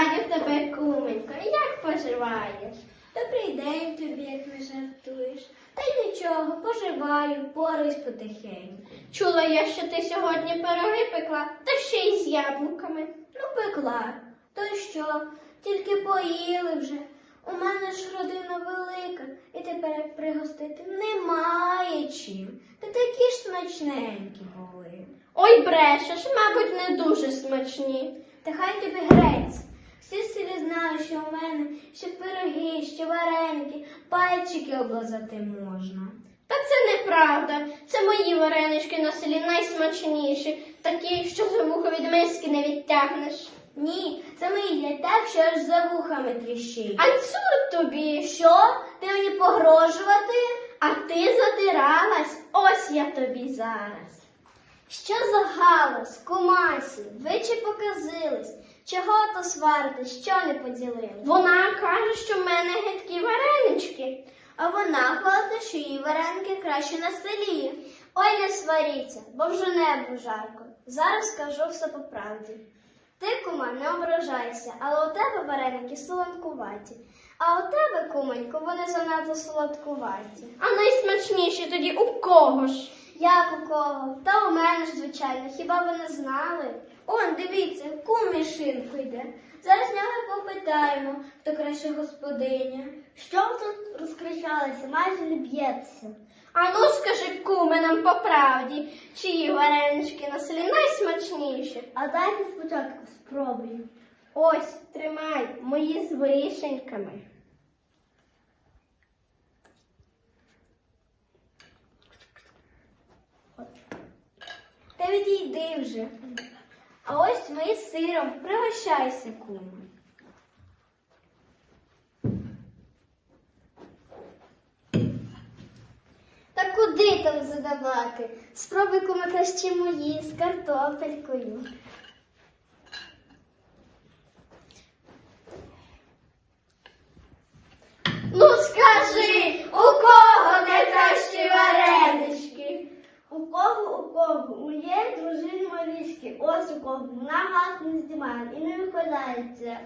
Вітаю тебе, куменько, як поживаєш? Добрий день тобі, як не жартуєш. Та й нічого, поживаю, порусь потихень. Чула я, що ти сьогодні пироги пекла, та ще й з яблуками. Ну, пекла. То що? Тільки поїли вже. У мене ж родина велика, і тепер пригостити немає чим. Та такі ж смачненькі були. Ой, брешеш, мабуть, не дуже смачні. Та хай тобі грець що у мене ще пироги, ще вареники, пальчики облизати можна. Та це неправда. Це мої варенички на селі найсмачніші, такі, що за вухо від миски не відтягнеш. Ні, це ми їдять так, що аж за вухами тріщить. А цю тобі, що? Ти мені погрожувати? а ти задиралась, ось я тобі зараз. Що за галас, кумасі, ви чи показились? Чого то сварите, що не поділили? Вона каже, що в мене гидкі варенички. А вона хвалить, що її вареники краще на селі. Ой, не сваріться, бо вже небо жарко. Зараз скажу все по правді. Ти, кума, не ображайся, але у тебе вареники солодкуваті. А у тебе, кумонько, вони занадто солодкуваті. А найсмачніші тоді у кого ж? Як у кого? Та у мене ж, звичайно, хіба ви не знали? Он, дивіться, кум шинку йде. Зараз нього попитаємо, хто краще господиня. Що ви тут розкричалися, майже не б'ється. А ну скажи куми нам по правді, чиї варенички на селі найсмачніші. А дайте спочатку спробую. Ось, тримай, мої з вишеньками. Відійди вже. А ось ми з сиром. Пригощайся, куме. Та куди там задавати? Спробуй куме краще мої з картопелькою. Ну скажи, у кого найкращі варенички? У кого, у кого? У моєї дружини Марічки. Кого. Вона газ не знімає і не викладається.